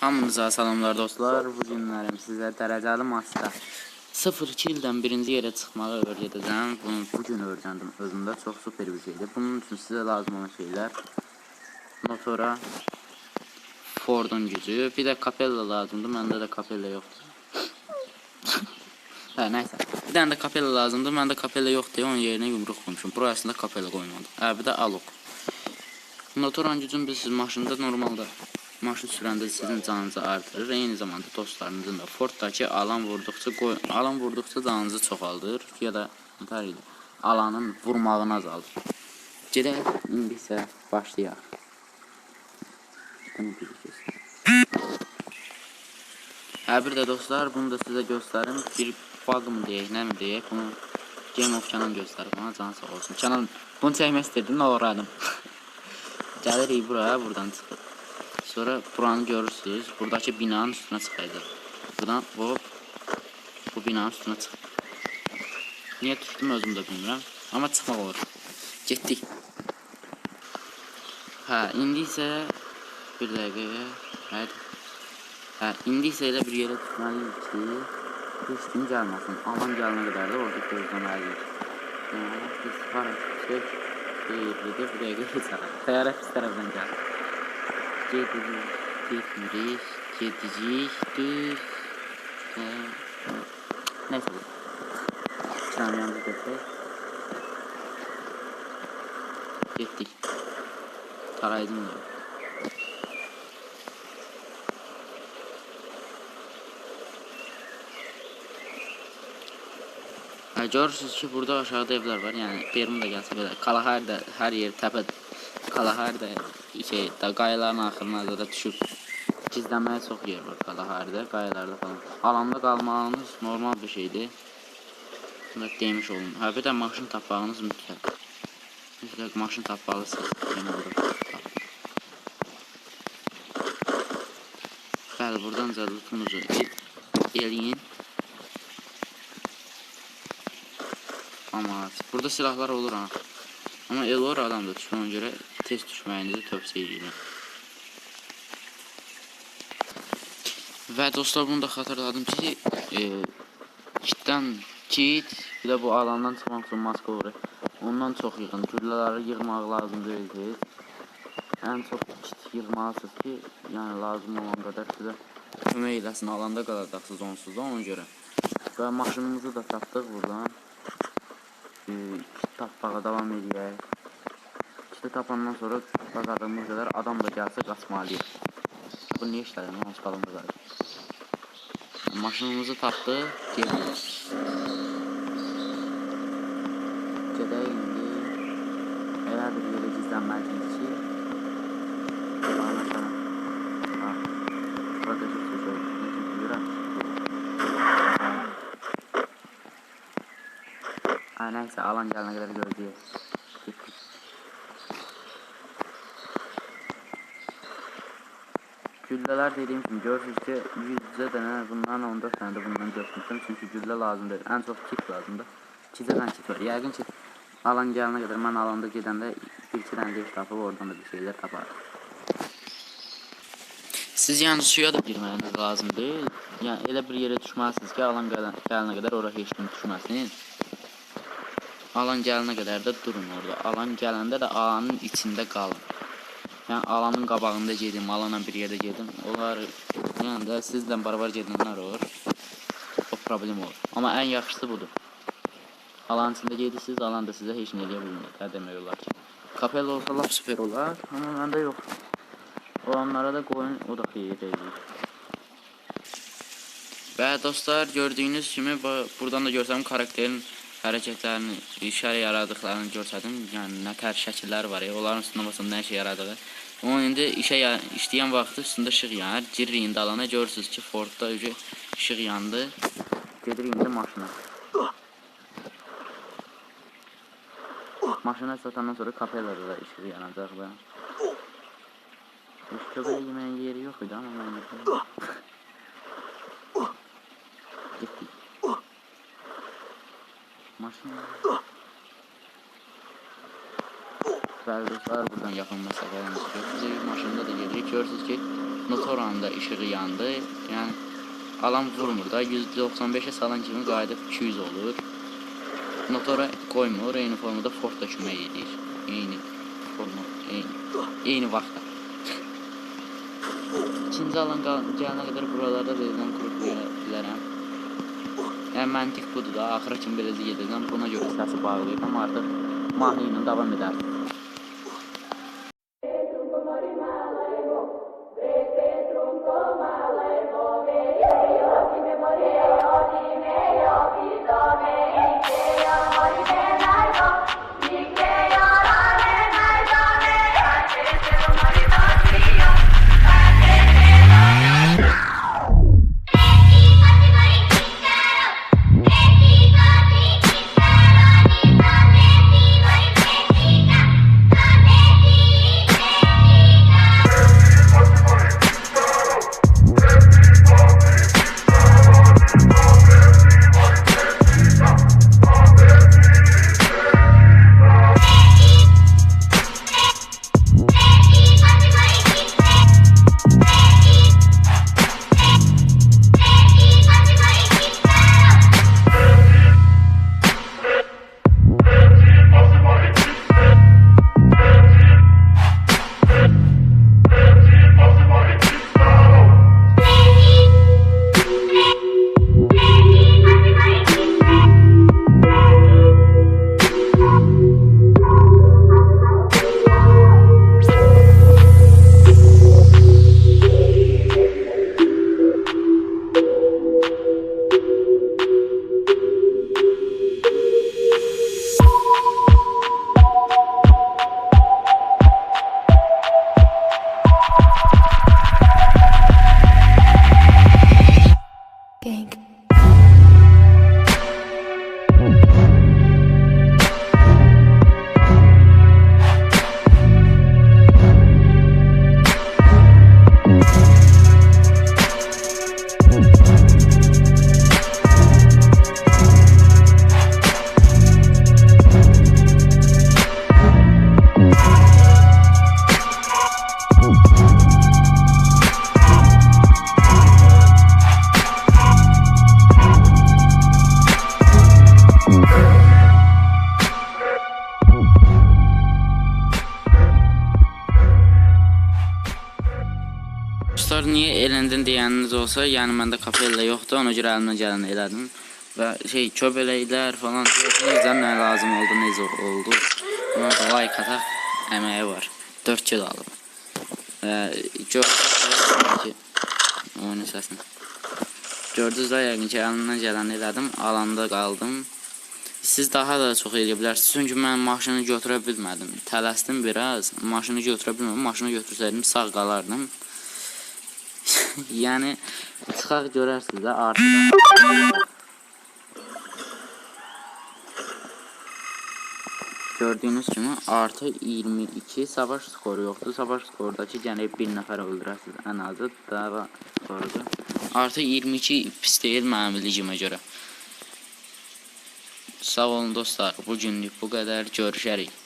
Hamınıza salamlar dostlar. Bu günlərim sizə dərəcəli maçda 0-2 ildən birinci yerə çıxmağı öyrədəcəm. Bunu bu gün öyrəndim. Özümdə çox super bir şeydir. Bunun üçün sizə lazım olan şeylər motora Ford'un gücü, bir də kapella lazımdır. Məndə də kapella yoxdur. hə, nəysə. Bir dənə də kapella lazımdır. Məndə kapella yoxdur. Onun yerinə yumruq qoymuşum. Burasında kapella qoymadım. Hə, bir də alok. Motoran gücün bilirsiniz maşında normalda maşın sürəndə sizin canınızı artırır. Eyni zamanda dostlarınızın da Forddakı alan vurduqca qoy alan vurduqca canınızı çoxaldır ya da idi? Alanın vurmağını azaldır. Gedək indi isə başlayaq. Bunu biləcəksiniz. Hə dostlar bunu da sizə göstərim. Bir bug mı deyək, nə mi deyək? Bunu Game of Canan göstərib ona can sağ olsun. Canan bunu çəkmək istədim, nə uğradım. Gəlirik buraya, buradan çıxır. Sonra buranı görürsünüz. Buradakı binanın üstünə çıxacaq. Buradan hop bu binanın üstünə çıx. Niyə düşdüm özüm də bilmirəm. Amma çıxmaq olur. Getdik. Hə, indi isə bir dəqiqə. Hadi. Hə, indi isə elə bir yerə düşməliyik ki, heç kim gəlməsin. Aman gələnə qədər də orada gözləməliyik. Yəni, biz hara xeyirlidir. Bir dəqiqə keçərək. Təyyarə pis tərəfdən gəlir. Gedirik, getmirik, gedəcəyik, düz. Və... Nəysə bu. Çanyanızı götürək. Getdik. Taraydım da. Ha, görürsünüz ki burada aşağıda evler var. Yani Perum da gelse böyle. Kalahar da her yer tepe. Kalahar da şey da qayaların axırına da düşüb. Gizlənməyə çox yer var Kalaharda, qayalarda falan. Alanda qalmağınız normal bir şeydir. Bunu da demiş olun. Ha bir maşın tapmağınız mütləq. Mütləq maşın tapmalısınız. Yəni burada. Bəli, buradan cəllutunuzu eləyin. Ama burada silahlar olur ha. Ama Elor adam da düşmeye göre test düşməyinizi tövsiyə edirəm. Və dostlar bunu da xatırladım ki, e, kitdən kit, bir də bu alandan çıxmaq üçün maska olur. Ondan çox yığın. Güllələri yığmaq lazım deyil. Ən çox kit yığmalısınız ki, yəni lazım olan qədər sizə kömək eləsin. Alanda qalacaqsınız onsuz da ona görə. Və maşınımızı da tapdıq buradan. E, kit tapmağa davam edək. Kiti tapandan sonra qazadığımız qədər adam da gəlsə qaçmalıyıq. Bu niyə işlədir? Onu çıxalım da. Maşınımızı tapdıq, gedirik. Gedək indi. Elə bir yerə gizlənməliyik ki. Ne neyse alan gelene kadar göreceğiz. Güllələr dediyim kimi görürsünüz ki, 100-cə dənə bundan 14 dənə də bundan götürmüşəm. Çünki güllə lazım. Ən çox kit lazımdır. 2 dənə kit var. Yəqin ki, alan gələnə qədər mən alanda gedəndə 1-2 dənə geç tapıb oradan da bir şeylər taparım. Siz yəni suya da girməyiniz lazım deyil. Yəni elə bir yerə düşməlisiniz ki, alan gələn, gələnə qədər ora heç kim düşməsin. Alan gələnə qədər də durun orada. Alan gələndə də alanın içində qalın. Yəni alanın qabağında gedim, alanla bir yerdə gedim. Onlar yəni də sizlə barabar gedənlər olur. O problem olur. Amma ən yaxşısı budur. Alanın içində gedirsiniz, alan da sizə heç nə eləyə bilmir. Hə demək olar ki. Kapella olsa lap süper olar, amma məndə yox. Olanlara da qoyun, o da xeyir eləyir. Və dostlar gördüyünüz kimi bu- buradan da görsəm karakterin hərəkətlərini, işə yaradıqlarını görsədim. Yəni nə tər şəkillər var ya, onların üstünə basın nə işə yaradığı. Onun indi işə işləyən vaxtı üstündə işıq yanar. Giririk indi alana görürsüz ki, Fordda öcü işıq yandı. Gedirik indi maşına. Maşına satandan sonra kapellada da işıq yanacaq Heç köpəyə yeməyin yeri yox idi amma mən. Maşın. Dostlar, buradan məsafədən çıxıb. Biz maşında da gedirik. Görürsünüz ki, motoranın da işığı yandı. Yəni alan vurmur da 195-ə salan kimi qayıdıb 200 olur. Motora qoymur, eyni formada Ford da kömək edir. Eyni forma, eyni, eyni vaxtda. İkinci alan gələnə qədər buralarda qurub verə bilərəm. Yəni məntiq budur da, axıra kimi beləcə gedəcəm. Buna görə səsi bağlayıram. Artıq mahnı ilə davam edərəm. Dostlar niyə elendin deyəniniz olsa, yəni məndə kapella yoxdur, ona görə əlimdən gələni elədim. Və şey köbələklər falan necə nə lazım oldu, necə oldu. Buna da like ataq, əməyi var. 4 kilo alıb. Və gördünüz ki, oyunun səsini. Gördünüz də yəqin ki, əlimdən gələni elədim, alanda qaldım. Siz daha da çox eləyə bilərsiniz. Çünki mən maşını götürə bilmədim. Tələsdim biraz. Maşını götürə bilmədim. Maşını götürsəydim sağ qalardım. yəni çıxaq görərsiniz də artıq. Gördüyünüz kimi artı 22 savaş skoru yoxdur. Savaş skorudakı gənə bir nəfər öldürəsiniz ən azı dava skorudur. Artı 22 pis deyil mənim ligimə görə. Sağ olun dostlar. Bu günlük bu qədər. Görüşərik.